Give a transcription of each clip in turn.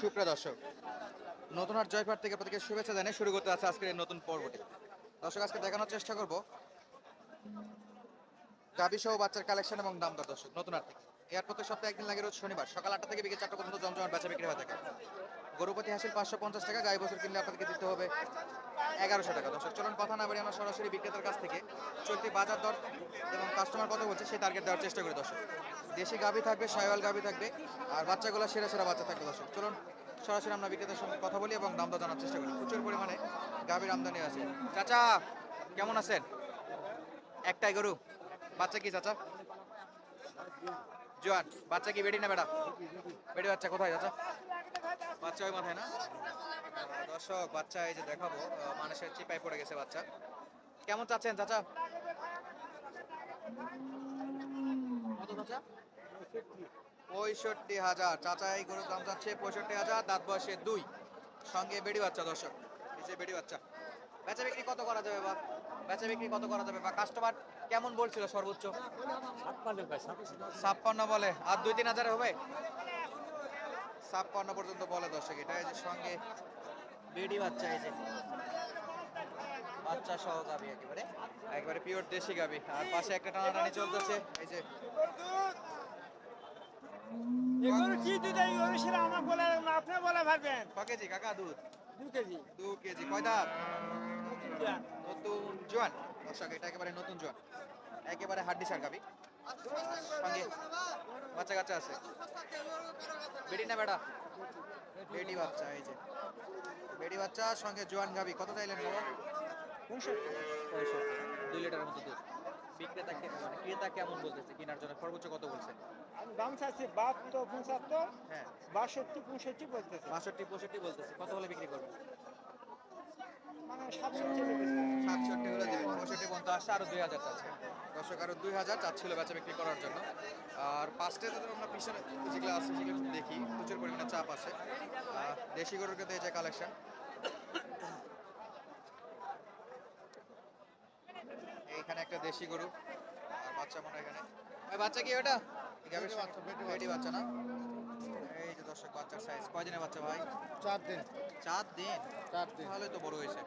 সুপ্রিয় দর্শক। নতুন আর জয়পাট থেকে শুভেচ্ছা জানিয়ে শুরু করতে আছে আজকের নতুন পর্বটি। দর্শক, আজকে দেখানোর চেষ্টা করব। গাবি সহ বাচ্চার কালেকশন এবং দাম দর দর্শক, নতুন এর সপ্তাহে একদিন লাগে রোজ শনিবার। সকাল আটটা থেকে বিকেল চারটা পর্যন্ত জমজমাট বেচা বিক্রি হয়ে থাকে গরুপতি হাসিল পাঁচশো পঞ্চাশ টাকা, গাই বছর কিনলে আপনাদেরকে দিতে হবে এগারোশো টাকা। দর্শক, চলুন কথা না বাড়ি আমরা সরাসরি বিক্রেতার কাছ থেকে চলতি বাজার দর এবং কাস্টমার কত বলছে সেই টার্গেট দেওয়ার চেষ্টা করি দর্শক। দেশি গাভি থাকবে সাইওয়াল গাভি থাকবে, আর বাচ্চাগুলো সেরা সেরা বাচ্চা থাকবে দর্শক। চলুন সরাসরি আমরা বিক্রেতার সঙ্গে কথা বলি এবং দাম দর জানার চেষ্টা করি। প্রচুর পরিমাণে গাভির আমদানি আছে। চাচা, কেমন আছেন? একটাই গরু। বাচ্চা কি চাচা? জোয়ান। বাচ্চা কি বেডি না বেটা বেডি বাচ্চা কোথায় চাচা? বাচ্চা ওই মাথায় না? দর্শক বাচ্চা এই যে দেখাবো মানুষের চিপায় পড়ে গেছে বাচ্চা। কেমন চাচ্ছেন চাচা? কত চাচা? পঁয়ষট্টি হাজার। চাচা এই গরুর দাম যাচ্ছে পঁয়ষট্টি হাজার দাঁত বয়সে দুই। সঙ্গে বেডি বাচ্চা দর্শক। এই যে বেডি বাচ্চা। বেচা বিক্রি কত করা যাবে বা বেচা বিক্রি কত করা যাবে বা কাস্টমার কেমন বলছিল সর্বোচ্চ? ছাপ্পান্ন বলে। আর দুই তিন হাজার হবে? ছাপ্পান্ন পর্যন্ত বলে দর্শক এটা এই যে সঙ্গে বেডি বাচ্চা এই যে। বাচ্চা সহ গাবি একেবারে। একেবারে পিওর দেশি গাবি। আর পাশে একটা টানাটানি চলতেছে এই যে। এগুলো কি দুধ? এই গরু সেটা আমার বলে আপনি বলে ক কেজি কাকা দুধ? দু কেজি। দু কেজি কয় দাঁত? নতুন জোয়ান। দর্শক এটা একেবারে নতুন জোয়ান। একেবারে হাড্ডি সার গাবি। বাচ্চা কাচ্চা আছে? বেডি না বেটা? বেডি বাচ্চা এই যে। বেডি বাচ্চা সঙ্গে জোয়ান গাবি কত চাইলেন বাবা? পঁয়ষট্টি। পঁয়ষট্টি দুই লিটারের মতো দুধ। বিক্রেতা মানে ক্রেতা কেমন বলতেছে? কেনার জন্য সর্বোচ্চ কত বলছে? দাম চাচ্ছি বাহাত্তর পঁচাত্তর। হ্যাঁ। বাষট্টি পঁয়ষট্টি বলতেছে। বাষট্টি পঁয়ষট্টি বলতেছে। কত হলে বিক্রি করবে মানে সাতষট্টি সাতষট্টি হলে পঁয়ষট্টি পর্যন্ত আসছে। আরও দুই হাজার চাচ্ছে দর্শক আরও দুই হাজার চাচ্ছিল বেচা বিক্রি করার জন্য। আর পাঁচটা যদি আমরা পিছনে যেগুলো আছে সেগুলো দেখি প্রচুর পরিমাণে চাপ আছে। দেশি গরুর এই যে কালেকশন এইখানে একটা দেশি গরু আর বাচ্চা মনে এখানে। ওই বাচ্চা কি ওটা? গাভীর বাচ্চা। বেটি বাচ্চা না? এই যে দর্শক বাচ্চার সাইজ কয়দিনের বাচ্চা ভাই? চার দিন। চার দিন? চার দিন। তাহলে তো বড় হয়েছে।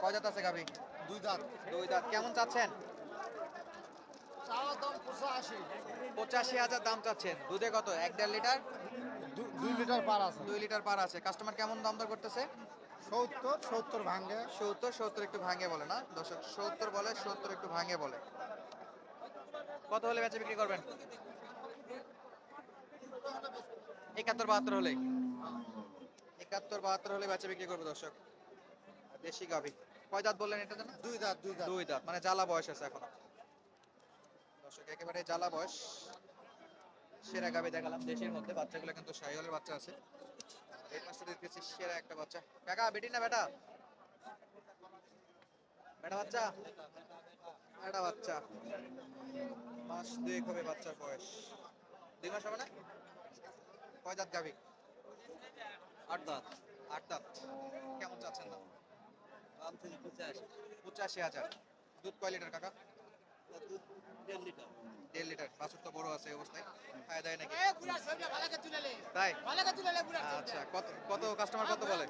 কয় জাত আছে গাভী? দুই দাঁত। দুই দাঁত। কেমন চাচ্ছেন? দাম পঁচাশি। পঁচাশি হাজার দাম চাচ্ছেন। দুধে কত? এক দেড় লিটার? দুই লিটার পার আছে। দুই লিটার পার আছে। কাস্টমার কেমন দাম দর করতেছে? সত্তর সত্তর ভাঙ্গে সত্তর সত্তর একটু ভাঙে বলে না? দর্শক সত্তর বলে সত্তর একটু ভাঙে বলে। কত হলে বেচে বিক্রি করবেন? একাত্তর বাহাত্তর হলে। একাত্তর বাহাত্তর হলে বেচে বিক্রি করবে দর্শক। দেশি গাভি। কয় দাঁত বললেন এটা দুই দাঁত দুই দাঁত। দুই দাঁত। মানে জ্বালা বয়স আছে এখনও। দর্শক, একেবারে জ্বালা বয়স। সেরা গাবি দেখালাম দেশের মধ্যে। বাচ্চাগুলো কিন্তু সাইহলের বাচ্চা আছে। এই পাশে দেখতেছি সেরা একটা বাচ্চা। কাকা, বেটি না বেটা? বেটা বাচ্চা? বেটা বাচ্চা। মাস দুয়েক হবে বাচ্চার বয়স। দুই মাস হবে না? কয় দাঁত গাবি? আট দাঁত। আট দাঁত। কেমন চাচ্ছেন না পঁচাশি হাজার। দুধ কয় লিটার কাকা? দেড় লিটার। বাছুর বড় আছে অবস্থায়। খায় দেয় নাকি? তাই? আচ্ছা কত কত কাস্টমার কত বলে?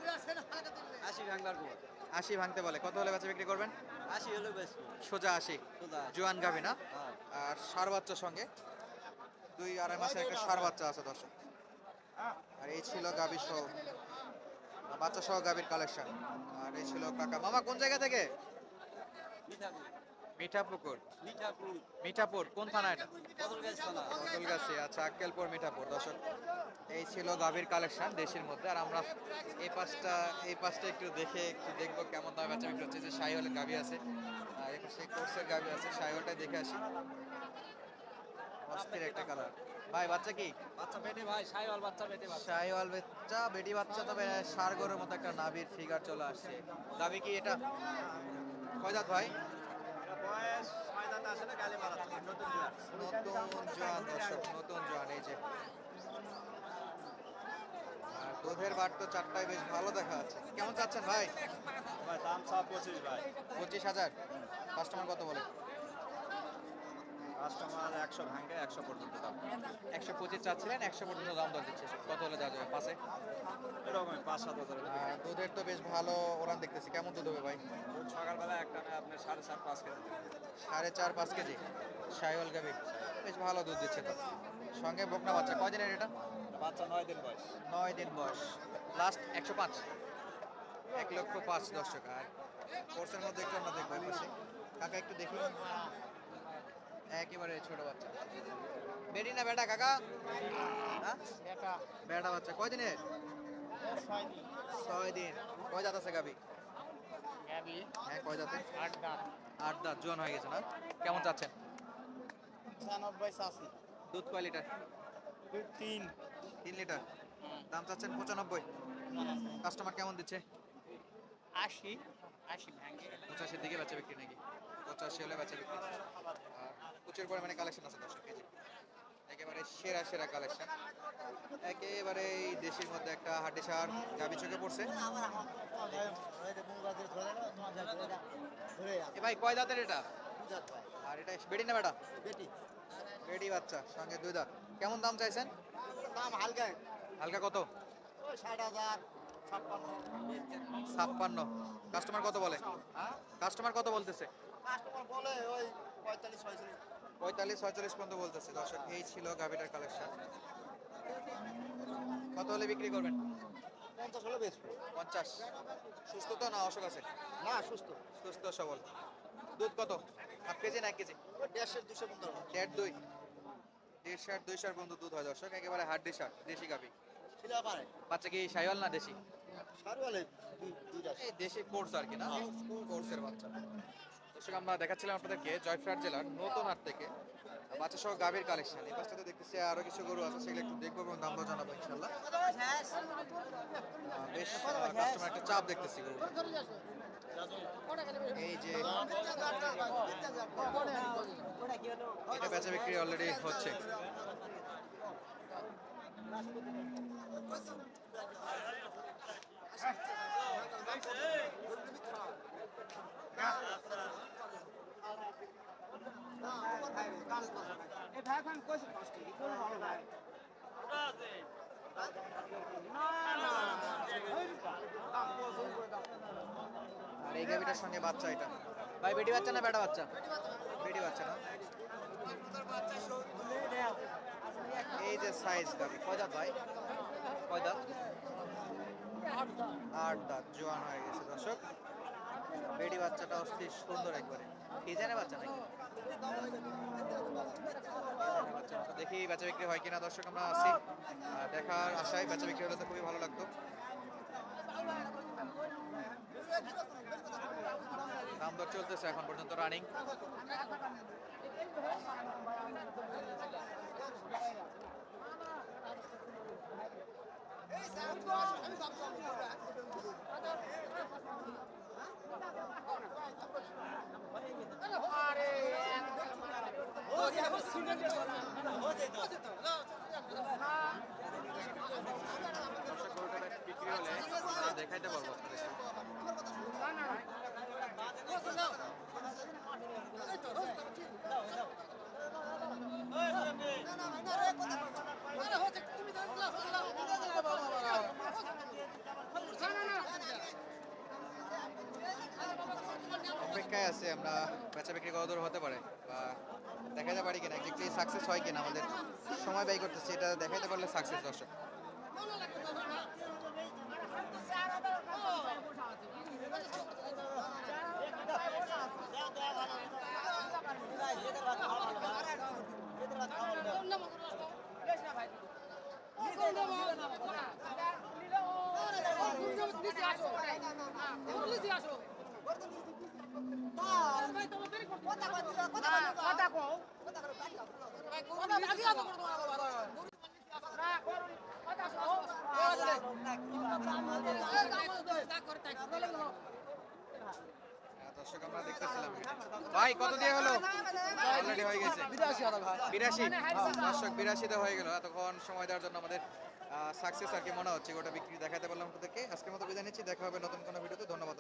আশি ভাঙবার আশি ভাঙতে বলে। কত হলে বেচা বিক্রি করবেন? আশি হলো সোজা আশি। জোয়ান গাভি না। আর সার বাচ্চার সঙ্গে দুই আড়াই মাসে একটা সার বাচ্চা আছে দর্শক। আর এই ছিল গাভীর সহ বাচ্চা সহ গাভীর কালেকশন আর এই ছিল কাকা। মামা কোন জায়গা থেকে? মিঠাপুকুর। মিঠাপুর। কোন থানা এটা? বদলগাছ আচ্ছা আক্কেলপুর মিঠাপুর। দর্শক এই ছিল গাভীর কালেকশন দেশের মধ্যে। আর আমরা এই পাঁচটা এই পাঁচটা একটু দেখে একটু দেখব কেমন দামে বেচা বিক্রি হচ্ছে। যে সাইহলের গাভী আছে আর এই পাশে কোর্সের গাভী আছে সাইহলটা দেখে আসি। অস্থির একটা কালার। ভাই বাচ্চা কি? বাচ্চা পেটে ভাই সাইওয়াল বাচ্চা পেটে বাচ্চা। সাইওয়াল বাচ্চা বেডি বাচ্চা তবে সার গরুর মতো একটা নাভির ফিগার চলে আসছে। গাভী কি এটা? কয় দাঁত ভাই? বয়স ছয় দাঁত আসলে গালে মারা নতুন নতুন জোয়ান দর্শক নতুন জোয়ান এই যে। আর দুধের বার তো চারটায় বেশ ভালো দেখা যাচ্ছে। কেমন চাচ্ছেন ভাই? ভাই দাম সব পঁচিশ ভাই। পঁচিশ হাজার। কাস্টমার কত বলে? কাস্টমার একশো ভাঙে একশো পর্যন্ত দাম। একশো পঁচিশ চাচ্ছিলেন একশো পর্যন্ত দাম দর দিচ্ছে। কত হলে দেওয়া যাবে? পাশে এরকমই পাঁচ সাত হাজার দুধের তো বেশ ভালো ওরান দেখতেছি। কেমন দুধ হবে ভাই? সকালবেলা একটা আপনার সাড়ে চার পাঁচ কেজি। সাড়ে চার পাঁচ কেজি? সাইওয়াল গাবি বেশ ভালো দুধ দিচ্ছে তো। সঙ্গে বকনা বাচ্চা। কয়দিনের এটা? বাচ্চা নয় দিন বয়স। নয় দিন বয়স। লাস্ট একশো পাঁচ? এক লক্ষ পাঁচ দর্শক আর কোর্সের মধ্যে একটু আমরা দেখব কাকা একটু দেখি। একেবারে ছোট বাচ্চা। বেরি না বেটা কাকা? হ্যাঁ? বেটা। বাচ্চা। কয় দিনের ছয় দিন। কয় জাত আছে গাবি হ্যাঁ কয় জাতে আট দাঁত। জোয়ান হয়ে গেছে না? কেমন চাচ্ছেন? দুধ কয় লিটার? তিন। তিন লিটার। দাম চাচ্ছেন পঁচানব্বই। কাস্টমার কেমন দিচ্ছে? আশি। আশি পঁচাশির দিকে বেচা বিক্রি নাকি? পঁচাশি হলে বেচা বিক্রি। প্রচুর পরিমাণে কালেকশন আছে দর্শক কেজি একেবারে সেরা সেরা কালেকশন একেবারে এই দেশের মধ্যে একটা হাড্ডি সার গাবি চোখে পড়ছে। এ ভাই কয় দাঁতের এটা? আর এটা বেডি না বেটা বেডি বাচ্চা সঙ্গে দুই দাঁত। কেমন দাম চাইছেন? দাম হালকা। হালকা কত? ষাট হাজার ছাপ্পান্ন। কাস্টমার কত বলে? হ্যাঁ? কাস্টমার কত বলতেছে? কাস্টমার বলে ওই পঁয়তাল্লিশ পঁয়তাল্লিশ ছয়চল্লিশ পর্যন্ত বলতেছে। দর্শক এই ছিল গাভিটার কালেকশন কত হলে বিক্রি করবেন? পঞ্চাশ হলে বেচবো। পঞ্চাশ। সুস্থ তো না অসুখ আছে? না সুস্থ। সুস্থ সবল। দুধ কত? হাফ কেজি না এক কেজি? ওই দেড়শের দুশো পনেরো দেড় দুই। দেড় ষাট দুই ষাট পর্যন্ত দুধ হয় দর্শক একেবারে হাড্ডি ষাট দেশি গাভি। বাচ্চা কি সাইওয়াল না দেশি? এই দেশি কোর্স আর কি না? কোর্সের বাচ্চা। দর্শক, আমরা দেখাচ্ছিলাম আপনাদেরকে জয়ফ্রাট জেলার নতুন হাট থেকে। বাচ্চা সহ গাভীর কালেকশন এই পাশটাতে দেখতেছি আরও কিছু গরু আছে, সেগুলো একটু দেখব এবং দাম দর জানাব ইনশাল্লাহ বেশ কাস্টমার একটা চাপ দেখতেছি গরু এই যে, এটা বেচা বিক্রি অলরেডি হচ্ছে এই ভাই এখন কইছে পাঁচ কেজি কোন ভালো ভাই না না ওই দাম পছন্দ করে দাম আর এই গাভিটার সঙ্গে বাচ্চা এটা। ভাই, বেটি বাচ্চা না বেটা বাচ্চা? বেটি বাচ্চা না? এই যে সাইজ গাভি কয় ভাই? কয় দাঁত? আট দাঁত। জোয়ান হয়ে গেছে, দর্শক। বেডি বাচ্চাটা অস্থির, সুন্দর একবারে। নাকি ডিজাইনের বাচ্চা তো দেখি বেচা বিক্রি হয় কিনা, দর্শক আমরা আছি। দেখার আশায় বেচা বিক্রি হলে তো খুবই ভালো লাগতো। দাম দর চলতেছে এখন পর্যন্ত রানিং অপেক্ষায় আছে আমরা বেচা বিক্রি কত দূর হতে পারে? বা দেখাতে পারি কিনা একটি সাকসেস হয় কিনা আমাদের সময় ব্যয় করতেছি এটা দেখাতে পারলে সাকসেস দর্শক কথা কও হ্যাঁ, ভাই, কত দিয়ে হলো? অলরেডি হয়ে গেছে। বিরাশি। দর্শক, বিরাশিতে হয়ে গেল। এতক্ষণ সময় দেওয়ার জন্য আমাদের সাকসেস আর কি মনে হচ্ছে। গোটা বিক্রি দেখাতে পারলাম আপনাদেরকে। আজকের মতো বিদায় নিচ্ছি। দেখা হবে নতুন কোনো ভিডিওতে। ধন্যবাদ